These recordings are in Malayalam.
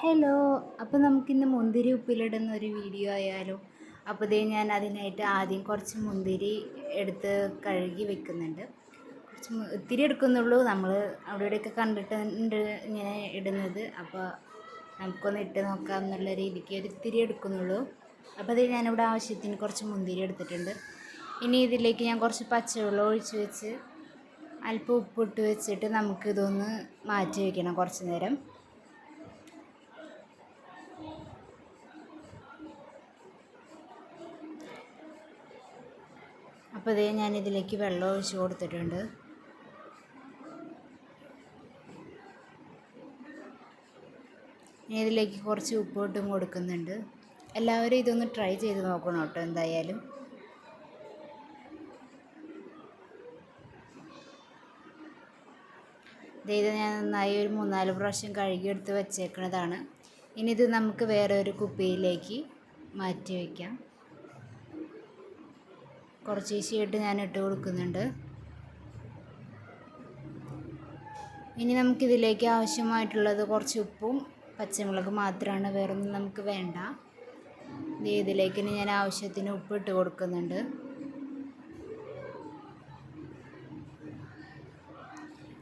ഹലോ അപ്പോൾ നമുക്കിന്ന് മുന്തിരി ഉപ്പിലിടുന്ന ഒരു വീഡിയോ ആയാലോ? അപ്പോൾ ഇതേ ഞാൻ അതിനായിട്ട് ആദ്യം കുറച്ച് മുന്തിരി എടുത്ത് കഴുകി വെക്കുന്നുണ്ട്. കുറച്ച് ഒത്തിരി എടുക്കുന്നുള്ളൂ. നമ്മൾ അവിടെയൊക്കെ കണ്ടിട്ടുണ്ട് ഇങ്ങനെ ഇടുന്നത്. അപ്പോൾ നമുക്കൊന്ന് ഇട്ട് നോക്കാം എന്നുള്ള രീതിക്ക് ഒരു ഇത്തിരി എടുക്കുന്നുള്ളൂ. അപ്പോൾ അത് ഞാനിവിടെ ആവശ്യത്തിന് കുറച്ച് മുന്തിരി എടുത്തിട്ടുണ്ട്. ഇനി ഇതിലേക്ക് ഞാൻ കുറച്ച് പച്ചവെള്ളം ഒഴിച്ച് വെച്ച് അല്പം ഉപ്പിട്ട് വെച്ചിട്ട് നമുക്കിതൊന്ന് മാറ്റി വയ്ക്കണം കുറച്ച് നേരം. അപ്പോൾ ഇതേ ഞാൻ ഇതിലേക്ക് വെള്ളം ഒഴിച്ച് കൊടുത്തിട്ടുണ്ട്. ഇതിലേക്ക് കുറച്ച് ഉപ്പോട്ടും കൊടുക്കുന്നുണ്ട്. എല്ലാവരും ഇതൊന്ന് ട്രൈ ചെയ്ത് നോക്കണം കേട്ടോ എന്തായാലും. ഇത് ഞാൻ നന്നായി ഒരു മൂന്നാൽ പ്രാവശ്യം കഴുകിയെടുത്ത് വെച്ചേക്കുന്നതാണ് ഇനി ഇത് നമുക്ക് വേറെ ഒരു കുപ്പിയിലേക്ക് മാറ്റി വയ്ക്കാം. കുറച്ച് ഈസിയായിട്ട് ഞാൻ ഇട്ട് കൊടുക്കുന്നുണ്ട്. ഇനി നമുക്കിതിലേക്ക് ആവശ്യമായിട്ടുള്ളത് കുറച്ച് ഉപ്പും പച്ചമുളക് മാത്രമാണ് വേറൊന്നും നമുക്ക് വേണ്ട. ഇതിലേക്ക് ഞാൻ ആവശ്യത്തിന് ഉപ്പ് ഇട്ട് കൊടുക്കുന്നുണ്ട്.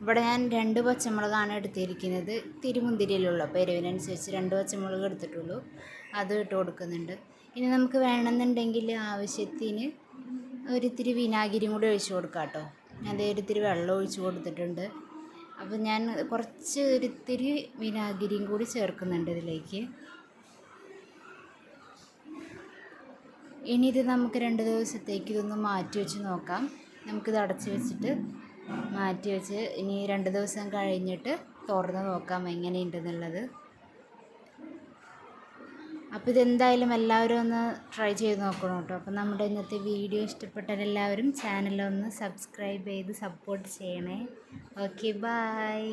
ഇവിടെ ഞാൻ രണ്ട് പച്ചമുളകാണ് എടുത്തിരിക്കുന്നത്. തിരുമുന്തിരിയിലുള്ള അപ്പോൾ എരിവിനനുസരിച്ച് രണ്ട് പച്ചമുളക് എടുത്തിട്ടുള്ളൂ. അത് ഇട്ട് കൊടുക്കുന്നുണ്ട്. ഇനി നമുക്ക് വേണമെന്നുണ്ടെങ്കിൽ ആവശ്യത്തിന് ഒരിത്തിരി വിനാഗിരിയും കൂടി ഒഴിച്ച് കൊടുക്കാം കേട്ടോ. ഞാൻ ഒരിത്തിരി വെള്ളം ഒഴിച്ച് കൊടുത്തിട്ടുണ്ട്. അപ്പോൾ ഞാൻ കുറച്ച് ഒരിത്തിരി വിനാഗിരിയും കൂടി ചേർക്കുന്നുണ്ട് ഇതിലേക്ക്. ഇനി ഇത് നമുക്ക് രണ്ട് ദിവസത്തേക്ക് ഇതൊന്ന് മാറ്റി വെച്ച് നോക്കാം. നമുക്കിത് അടച്ച് വെച്ചിട്ട് മാറ്റി വെച്ച് ഇനി രണ്ട് ദിവസം കഴിഞ്ഞിട്ട് തുറന്ന് നോക്കാം എങ്ങനെയുണ്ടെന്നുള്ളത്. അപ്പോൾ ഇതെന്തായാലും എല്ലാവരും ഒന്ന് ട്രൈ ചെയ്ത് നോക്കണം കേട്ടോ അപ്പോൾ നമ്മുടെ ഇന്നത്തെ വീഡിയോ ഇഷ്ടപ്പെട്ടവരെല്ലാവരും ചാനലൊന്ന് സബ്സ്ക്രൈബ് ചെയ്ത് സപ്പോർട്ട് ചെയ്യണേ. Okay bye